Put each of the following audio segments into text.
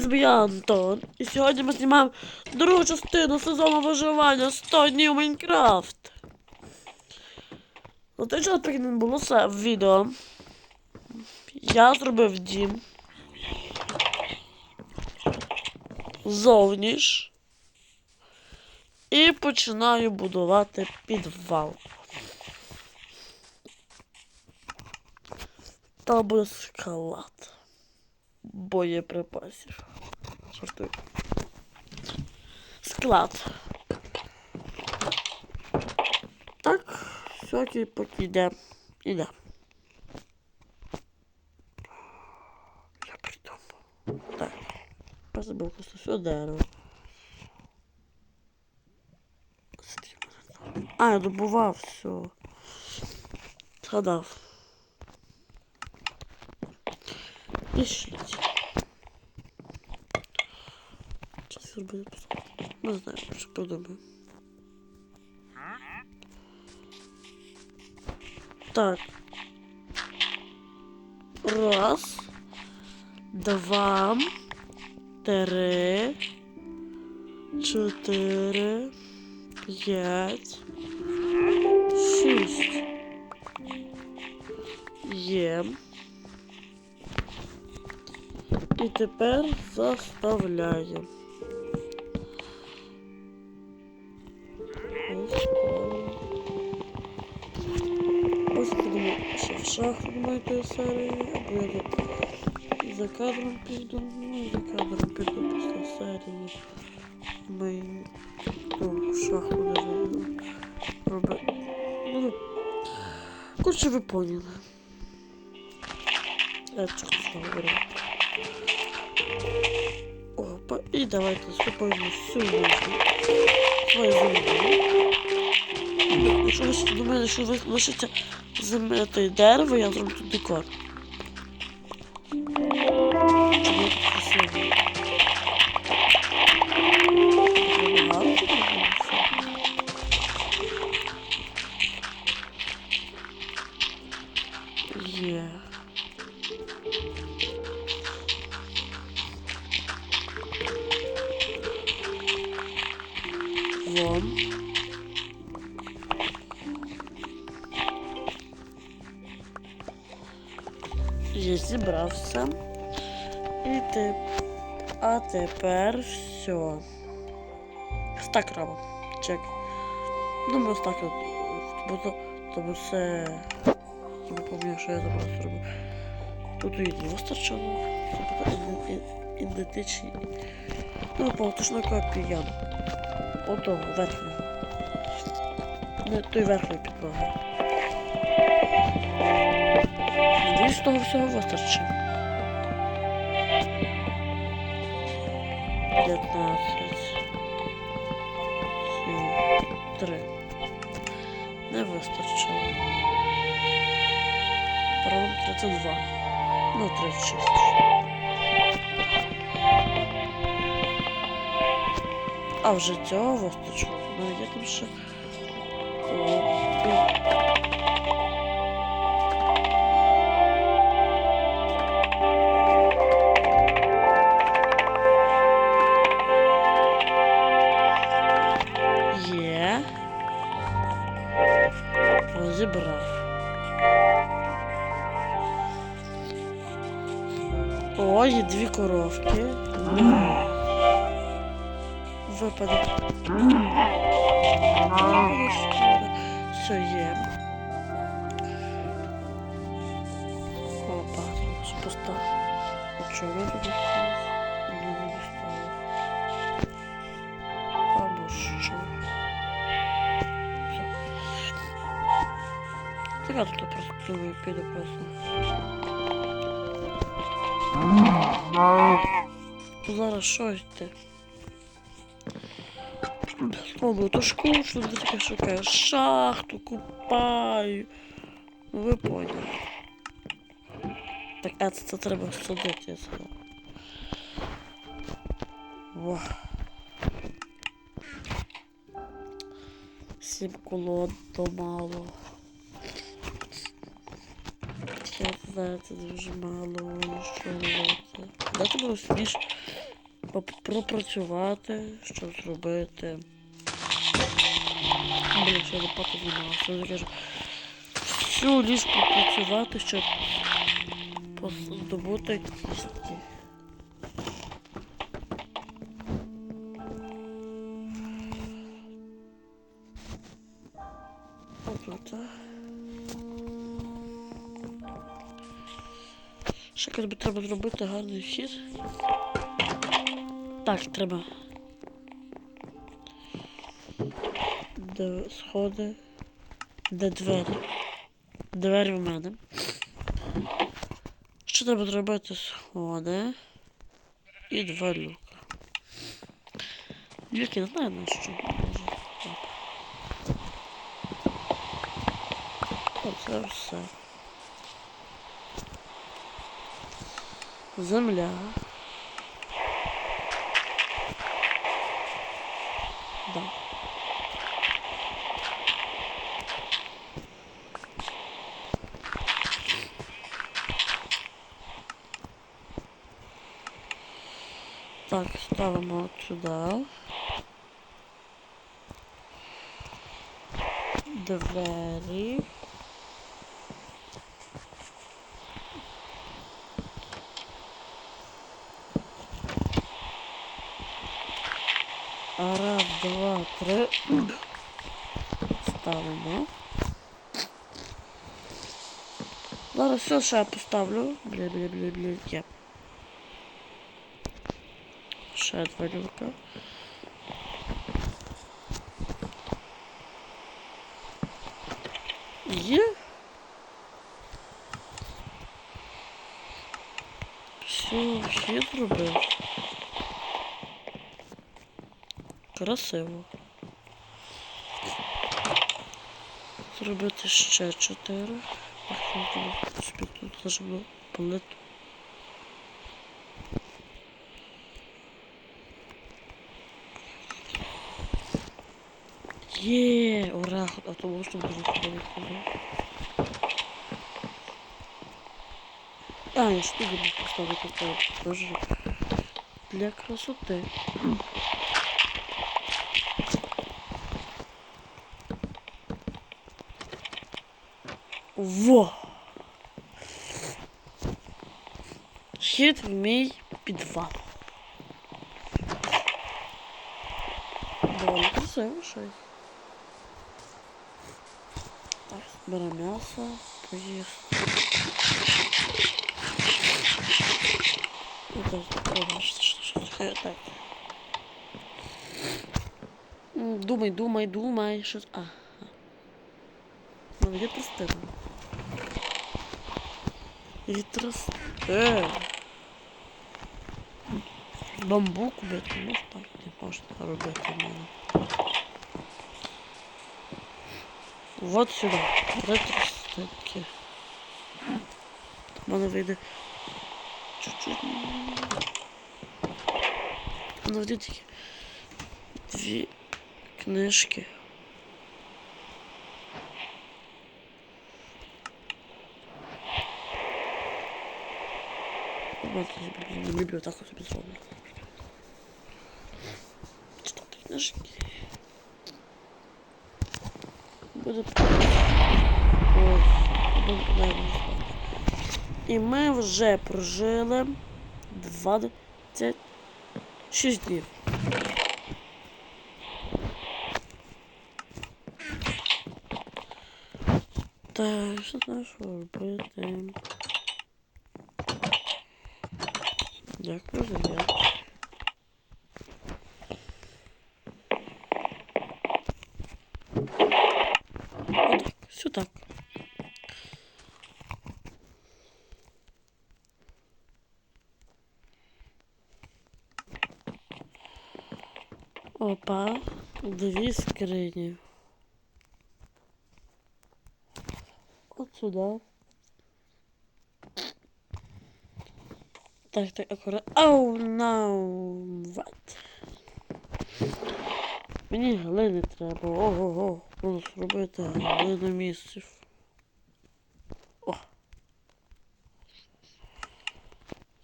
З я Антон. І сьогодні ми знімаємо другу частину сезону виживання 100 днів Майнкрафт. На той час, поки не було все в відео. Я зробив дім. Зовні ж. І починаю будувати підвал. Там буде склад боєприпасів. Жартую. Склад. Так, всякий поки йде. Іде. Я придумав. Так. Позабив просто все дерево. А, я добував все. Згадав. Пішліть. Зараз зробити. Не знаю, що подумаю. Так. Раз. Два. Три. Чотири. П'ять. Шість. Є. І тепер заставляємо. Ось так. Ось будемо ще в шахту думаю, серії, або я тут за кадром піду, ну і за кадром піду після серії. Ми ту шахту не робити. Ну, коротше, ви поняли. Я чого говорю. Опа, і давайте ступаємо всю нашу Землю. Якщо ви до мене, що ви лишиться земля та дерево, я зроблю тут декор. Зібрався. І ти. А тепер все. Так робимо. Чек. Ну, ми ось так то, тому все. Не пам'ятаю, що я забрав зробив. Тут і не вистачило. Ідентичні. Ну, полотошна копія. Ото верхнього. Не той верхньої підлоги. Того всього вистачить. 15. 7. 3. Не вистачило. Правильно 32. Ну, 36. А вже цього вистачило. Ну, я там ще. О, є дві коровки. Випадок. Все є. Опа, що постав. А чого тут. Або що? Все. Тут просто піду просто. Зараз що йти? Спробую, то скучно, ти таке шукаю. Шахту купаю. Ну, Ви поняли. Так, а це, треба садити, я сказав. Во. Сім колод мало. Знаю, це дуже мало, що робити. Дайте було сміш пропрацювати, що зробити. Блін, що я лопату знімалася. Я кажу, всю ліж пропрацювати, щоб здобути кістки. Якось треба зробити гарний вхід. Так, треба. Де сходи. Де двері. Двері в мене. Ще треба зробити сходи. І два люка. Люки не знаю на що. Так. Оце все. Земля. Да. Так, ставимо от сюди. Двері. Раз, два, три. Ставимо. Все ще поставлю. Бля, бля, бля, бля, є. Ще два люка. Є. Все, все зробив. Красиво. Зробити ще чотири. Ах, ну, тут собі тут зажиму плиту. Є, ура, а то можна буде ходити. А, я ж тут буду поставити це теж для красоти. Во! Хід в мій підвал. Доволі красиво щось. Так, беремо м'ясо, поїсти. І так, пробуємо, що, що, що, що, так. М, Думай, думай, думай, що... Ага. Ну, вітростин. Вітростин. Бамбук бити, ну так не можна робити мене. Вот сюди. Ретростинки. У мене вийде чуть-чуть. Мене вийде тільки дві книжки. Вот, библиотеку собі зроблю. Книжки. Буде Ой, буде. І ми вже прожили 26 днів. Так, що знаєш, робити? Дякую за. Отак, все так. Опа, дві скрині. От сюди. Так, так, акуратно. Оу, нау, ват. Мені глини треба. Ого-го. Буду зробити глину місців. О.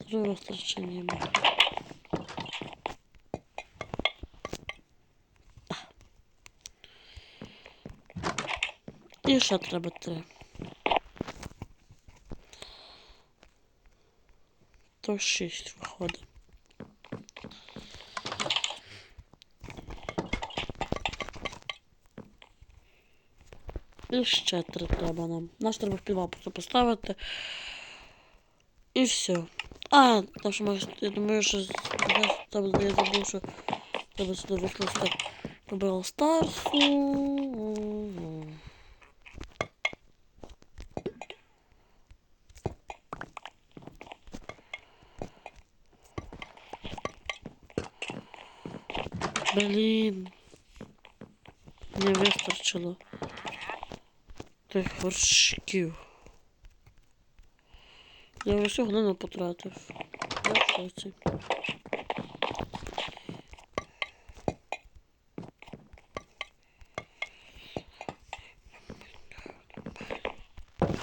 Здорове втрачення. І ще треба три. То шість виходить. І ще три треба нам. Наш треба в підвал просто поставити. І все. А, там що може, я думаю, що я там я забув, що треба сюди викласти Побрал Старсу. Блін. Не вистачило тих горшків. Я всю глину потратив. Я в.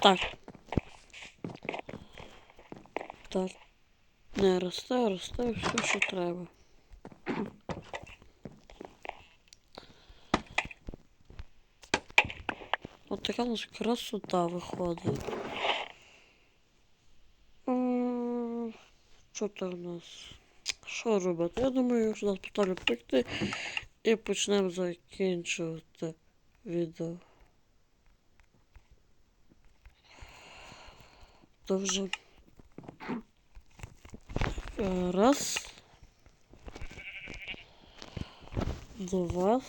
Так. Так. Не, росте, росте все, що треба. Така нас красота виходить. М, Що там у нас? Що робити? Я думаю, що нас поставлю пекти і почнемо закінчувати відео. То вже. Е, Раз. Два.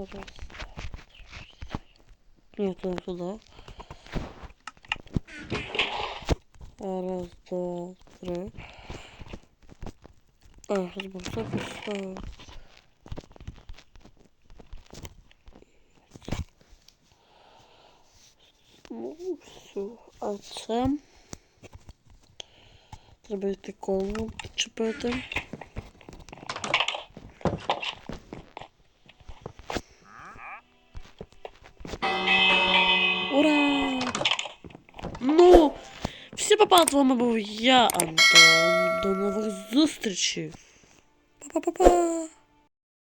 Раз. Нет, туда, туда. Раз, два, три. А, поставить. Ну, все. А це... Треба йти колу чіпити. З вами був я, Антон. До нових зустрічей. Па-па-па-па!